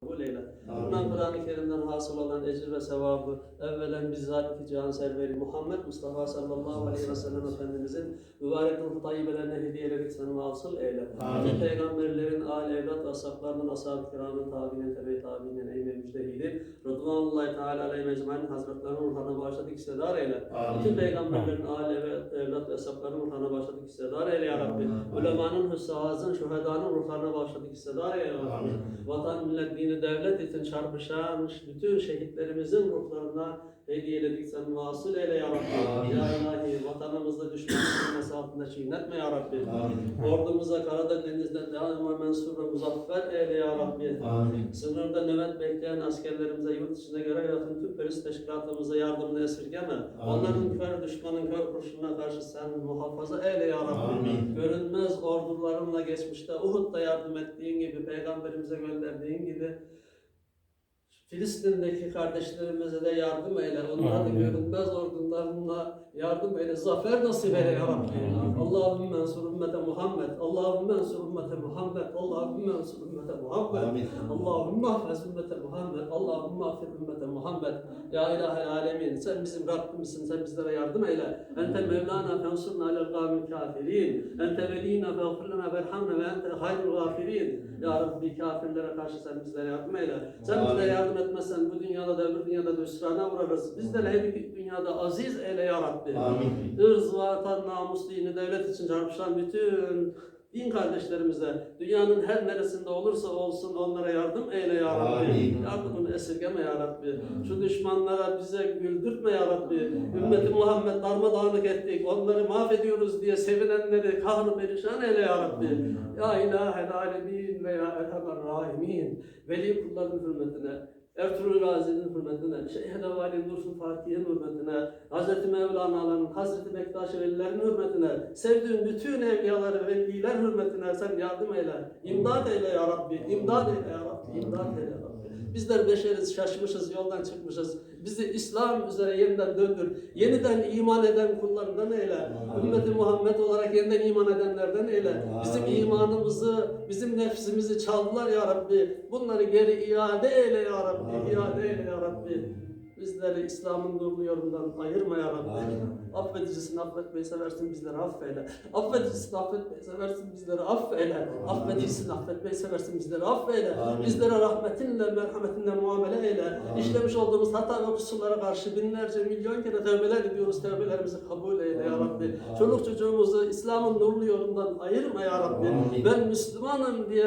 kabul eyle. Bundan Kur'an-ı Kerim'den hasıl olan ecir ve sevabı evvelen bizzat cihan serveri Muhammed Mustafa sallallahu aleyhi ve sellem Efendimizin mübarek ruhu tayyibelerine hediyeleri lütfen vasıl eyle. Bütün peygamberlerin, âli evlat ve ashablarının, ashab-ı kiramın, tabi'nin, tebe-i tabi'nin, eyle müjdehidi. Rıdvanullahi Teala aleyhi mecmain hazretlerinin ruhlarına bağışladık hissedar eyle. Amin. Bütün peygamberlerin, âli evlat, evlat ve ashablarının ruhlarına bağışladık hissedar eyle ya Rabbi. Ulemanın, hüssâzın, şühedanın ruhlarına bağışladık hissedar eyle ya Rabbi. Vatan, millet, dini, devlet için çarpışan bütün şehitlerimizin ruhlarına hediyeledik sen vasıl eyle ya Rabbi. Amin. Ya ilahi vatanımızda düşman sürmesi altında çiğnetme ya Rabbi. Amin. Ordumuza karada denizde daima mensur ve muzaffer eyle ya Rabbi. Amin. Sınırda nöbet bekleyen askerlerimize, yurt içinde görev yapan tüm polis teşkilatımıza yardımını esirgeme. Onların kör düşmanın kör kurşununa karşı sen muhafaza eyle ya Rabbi. Amin. Görünmez ordularınla geçmişte Uhud'da yardım ettiğin gibi, peygamberimize gönderdiğin gibi Filistin'deki kardeşlerimize de yardım eyle. Onlara da görünmez ordularınla yardım eyle. Zafer nasip eyle ya Rabbi. Allahümme ensur ümmete Muhammed. Allahümme ensur ümmete Muhammed. Allahümme ensur ümmete Muhammed. Amin. Allahümme affez ümmete Muhammed. Allahümme affir ümmete Muhammed. Ya ilahel alemin. Sen bizim Rabbimizsin. Sen bizlere yardım eyle. Ente Mevlana fensurna alel gâmil kafirin. Ente velîna feğfir lana verhamna ve ente hayrul gâfirin. Ya Rabbi kafirlere karşı sen bizlere yardım eyle. Sen Amin. yardım etmezsen bu dünyada da öbür dünyada da hüsrana uğrarız. Bizleri her iki dünyada aziz eyle ya Rabbi. Amin. Irz, vatan, namus, dini, devlet için çarpışan bütün din kardeşlerimize dünyanın her neresinde olursa olsun onlara yardım eyle ya Rabbi. Amin. Yardımını esirgeme ya Rabbi. Şu düşmanlara bize güldürtme ya Rabbi. Ümmeti Muhammed darmadağınık ettik. Onları mahvediyoruz diye sevinenleri kahrı perişan eyle ya Rabbi. Ya ilahel alemin ve ya erhamer rahimin. Veli kulların hürmetine, Ertuğrul Gazi'nin hürmetine, Şeyh Vali Dursun Fatih'in hürmetine, Hz. Mevlana'ların, Hz. Bektaş Velilerin hürmetine, sevdiğin bütün evliyaları, veliler hürmetine sen yardım eyle. İmdad eyle ya Rabbi, imdad eyle ya Rabbi, imdad eyle ya Rabbi. Bizler beşeriz, şaşmışız, yoldan çıkmışız. Bizi İslam üzere yeniden döndür. Yeniden iman eden kullarından eyle. Ümmeti Muhammed olarak yeniden iman edenlerden eyle. Bizim imanımızı, bizim nefsimizi çaldılar ya Rabbi. Bunları geri iade eyle ya Rabbi. İade eyle ya Rabbi. Bizleri İslam'ın nurlu yolundan ayırma ya Rabbi. Amin. Affedicisin affetmeyi seversin bizleri affeyle. Affedicisin affetmeyi seversin bizleri affeyle. Affedicisin affetmeyi seversin bizleri affeyle. Amin. Bizlere rahmetinle, merhametinle muamele eyle. Amin. İşlemiş olduğumuz hata ve kusurlara karşı binlerce, milyon kere tövbeler ediyoruz. Tövbelerimizi kabul eyle ya Rabbi. Amin. Çoluk çocuğumuzu İslam'ın nurlu yolundan ayırma ya Rabbi. Amin. Ben Müslümanım diye